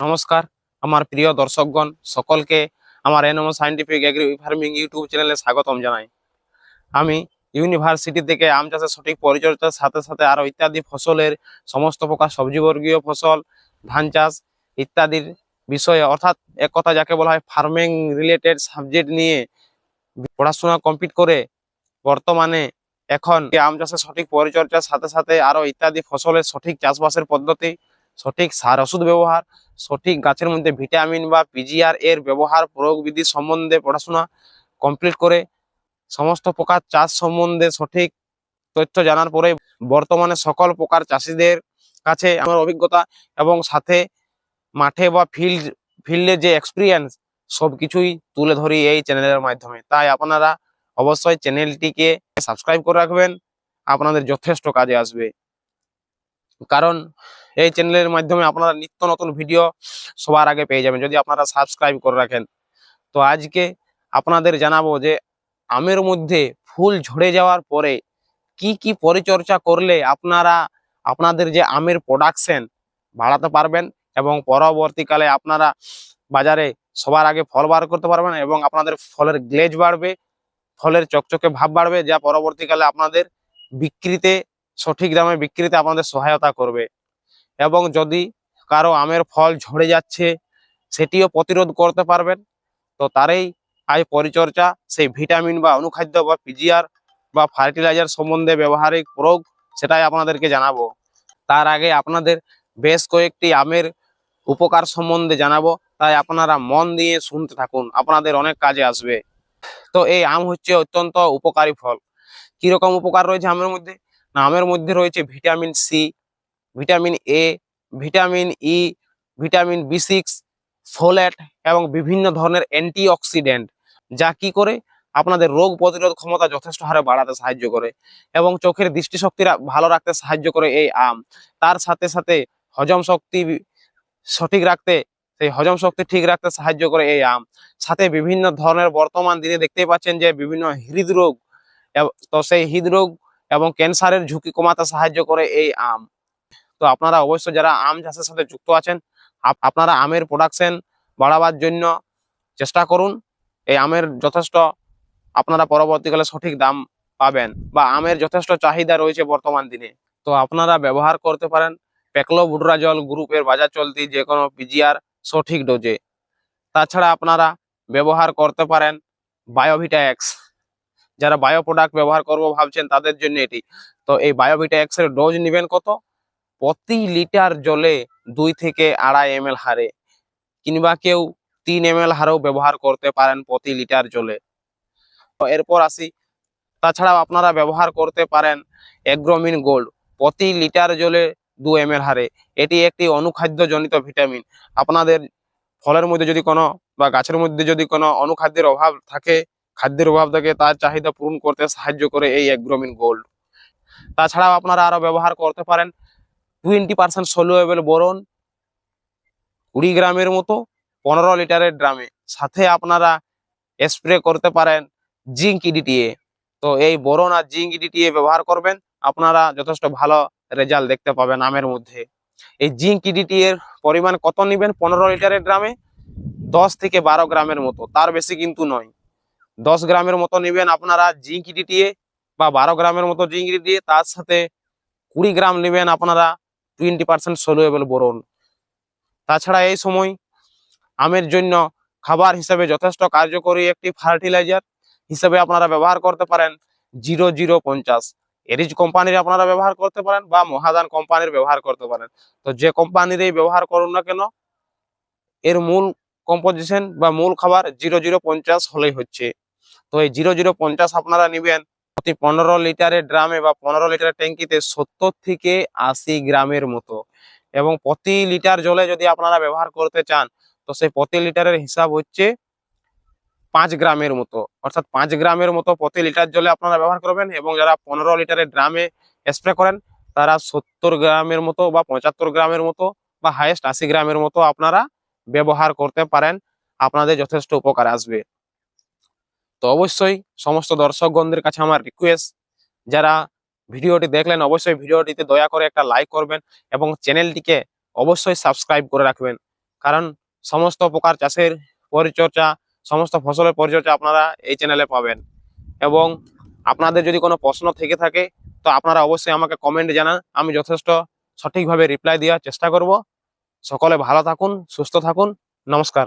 নমস্কার। আমার প্রিয় দর্শকগণ, সকলকে আমার NMO scientific agri farming YouTube চ্যানেলে স্বাগতম জানাই। আমি ইউনিভার্সিটি থেকে আম চাষের সঠিক পরিচর্যার সাথে সাথে আরও ইত্যাদি ফসলের সমস্ত প্রকার সবজিবর্গীয় ফসল, ধান চাষ ইত্যাদির বিষয়ে, অর্থাৎ এক কথা যাকে বলা হয় ফার্মিং রিলেটেড সাবজেক্ট নিয়ে পড়াশোনা কমপ্লিট করে বর্তমানে এখন আম চাষের সঠিক পরিচর্যার সাথে সাথে আরও ইত্যাদি ফসলের সঠিক চাষবাসের পদ্ধতি সঠিক সার ওষুধ ব্যবহার, সঠিক গাছের মধ্যে ভিটামিন বা পিজিআর এর ব্যবহার, প্রয়োগ বিধি সম্বন্ধে পড়াশোনা কমপ্লিট করে সমস্ত প্রকার চাষ সম্বন্ধে সঠিক তথ্য জানার পরে বর্তমানে সকল প্রকার চাষিদের কাছে আমার অভিজ্ঞতা এবং সাথে মাঠে বা ফিল্ড ফিল্ডে যে এক্সপিরিয়েন্স সবকিছুই তুলে ধরি এই চ্যানেলের মাধ্যমে। তাই আপনারা অবশ্যই চ্যানেলটিকে সাবস্ক্রাইব করে রাখবেন। আপনাদের যথেষ্ট কাজে আসবে। কারণ এই চ্যানেলের মাধ্যমে আপনারা নিত্য নতুন ভিডিও সবার আগে পেয়ে যাবেন, যদি আপনারা সাবস্ক্রাইব করে রাখেন। তো আজকে আপনাদের জানাব যে, আমের মধ্যে ফুল ঝরে যাওয়ার পরে কি কি পরিচর্যা করলে আপনারা, আপনাদের যে আমের প্রোডাকশন বাড়াতে পারবেন এবং পরবর্তীকালে আপনারা বাজারে সবার আগে ফল বার করতে পারবেন এবং আপনাদের ফলের গ্লেজ বাড়বে, ফলের চকচকে ভাব বাড়বে, যা পরবর্তীকালে আপনাদের বিক্রিতে সঠিক দামে বিক্রিতে আপনাদের সহায়তা করবে। এবং যদি কারও আমের ফল ঝরে যাচ্ছে, সেটিও প্রতিরোধ করতে পারবেন। তো তারই আজ পরিচর্যা, সেই ভিটামিন বা অনুখাদ্য বা পিজিআর বা ফার্টিলাইজার সম্বন্ধে ব্যবহারিক প্রয়োগ, সেটাই আপনাদেরকে জানাব। তার আগে আপনাদের বেশ কয়েকটি আমের উপকার সম্বন্ধে জানাব। তাই আপনারা মন দিয়ে শুনতে থাকুন, আপনাদের অনেক কাজে আসবে। তো এই আম হচ্ছে অত্যন্ত উপকারী ফল। কীরকম উপকার রয়েছে আমের মধ্যে? না আমের মধ্যে রয়েছে vitamin C vitamin A vitamin E vitamin B six folate এবং বিভিন্ন ধরনের অ্যান্টিঅক্সিডেন্ট যা কি করে আপনাদের রোগ প্রতিরোধ ক্ষমতা যথেষ্ট হারে বাড়াতে সাহায্য করে এবং চোখের দৃষ্টিশক্তি ভালো রাখতে সাহায্য করে এই আম। তার সাথে সাথে হজম শক্তি সঠিক রাখতে, সেই হজম শক্তি ঠিক রাখতে সাহায্য করে এই আম। সাথে বিভিন্ন ধরনের বর্তমান দিনে দেখতেই পাচ্ছেন যে বিভিন্ন হৃদরোগ, তো সেই হৃদরোগ এবং ক্যান্সারের ঝুঁকি কমাতে সাহায্য করে এই আম। তো আপনারা অবশ্যই যারা আম চাষের সাথে যুক্ত আছেন, আপ- আপনারা আমের প্রোডাকশন বাড়াবার জন্য চেষ্টা করুন। এই আমের যথেষ্ট আপনারা পরবর্তীকালে সঠিক দাম পাবেন বা আমের যথেষ্ট চাহিদা রয়েছে বর্তমান দিনে। তো আপনারা ব্যবহার করতে পারেন পেকলোবুডরাজল গ্রুপের বাজার চলতি যে কোনো পিজিআর সঠিক ডোজে তাছাড়া আপনারা ব্যবহার করতে পারেন বায়োভিটা এক্স যারা বায়ো প্রোডাক্ট ব্যবহার করব ভাবছেন তাদের জন্য এটি। তো এই বায়োভিটা এক্সের ডোজ নেবেন কত? প্রতি লিটার জলে দুই থেকে আড়াই এম হারে। কিংবা কেউ তিন এম হারেও ব্যবহার করতে পারেন প্রতি লিটার জলে। তো এরপর আসি। তাছাড়াও আপনারা ব্যবহার করতে পারেন এগ্রোমিন গোল্ড প্রতি লিটার জলে দু এম হারে। এটি একটি অনুখাদ্য জনিত ভিটামিন। আপনাদের ফলের মধ্যে যদি কোনো বা গাছের মধ্যে যদি কোনো অনুখাদ্যের অভাব থাকে খাদ্যের অভাব থাকে তার চাহিদা পূরণ করতে সাহায্য করে এই এগ্রোমিন গোল্ড। তাছাড়াও আপনারা আরও ব্যবহার করতে পারেন। টোয়েন্টি পার্সেন্ট সলুয়েবল বোরন কুড়ি গ্রামের মতো পনেরো লিটারের ড্রামে। সাথে আপনারা স্প্রে করতে পারেন জিঙ্ক ইডিটিএ তো এই বোরন আর জিঙ্ক ইডিটিএ ব্যবহার করবেন, আপনারা যথেষ্ট ভালো রেজাল্ট দেখতে পাবেন আমের মধ্যে। এই জিঙ্ক ইডিটি এর পরিমাণ কত নেবেন? পনেরো লিটারের ড্রামে? দশ থেকে বারো গ্রামের মতো। তার বেশি কিন্তু নয়। দশ গ্রামের মতো নেবেন আপনারা জিঙ্ক ইডিটিএ বা বারো গ্রামের মতো জিঙ্ক ইডিটিএ তার সাথে কুড়ি গ্রাম নেবেন আপনারা টোয়েন্টি পার্সেন্ট সলুয়েবল বোরন। তাছাড়া এই সময় আমের জন্য খাবার হিসেবে যথেষ্ট কার্যকরী একটি ফার্টিলাইজার হিসেবে আপনারা ব্যবহার করতে পারেন জিরো জিরো পঞ্চাশ। এরিজ কোম্পানির আপনারা ব্যবহার করতে পারেন বা মহাদান কোম্পানির ব্যবহার করতে পারেন। তো যে কোম্পানিরই ব্যবহার করুন না কেন, এর মূল কম্পোজিশন বা মূল খাবার জিরো জিরো পঞ্চাশ হলেই হচ্ছে। তো এই জিরো জিরো পঞ্চাশ আপনারা নিবেন। প্রতি পনেরো লিটারের ড্রামে বা পনেরো লিটারের ট্যাঙ্কিতে সত্তর থেকে আশি গ্রামের মতো। এবং প্রতি লিটার জলে যদি আপনারা ব্যবহার করতে চান, তো সেই প্রতি লিটারের হিসাব হচ্ছে পাঁচ গ্রামের মতো। অর্থাৎ পাঁচ গ্রামের মতো প্রতি লিটার জলে আপনারা ব্যবহার করবেন এবং যারা পনেরো লিটারের ড্রামে স্প্রে করেন, তারা সত্তর গ্রামের মতো বা পঁচাত্তর গ্রামের মতো বা হাইয়েস্ট আশি গ্রামের মতো আপনারা ব্যবহার করতে পারেন। আপনাদের যথেষ্ট উপকার আসবে। তো অবশ্যই সমস্ত দর্শকগণদের কাছে আমার রিকোয়েস্ট যারা ভিডিওটি দেখলেন অবশ্যই ভিডিওটিতে দয়া করে একটা লাইক করবেন এবং চ্যানেলটিকে অবশ্যই সাবস্ক্রাইব করে রাখবেন। কারণ সমস্ত প্রকার চাষের পরিচর্যা, সমস্ত ফসলের পরিচর্যা আপনারা এই চ্যানেলে পাবেন। এবং আপনাদের যদি কোনো প্রশ্ন থেকে থাকে, তো আপনারা অবশ্যই আমাকে কমেন্ট জানান। আমি যথেষ্ট সঠিকভাবে রিপ্লাই দেওয়ার চেষ্টা করব। সকলে ভালো থাকুন, সুস্থ থাকুন। নমস্কার।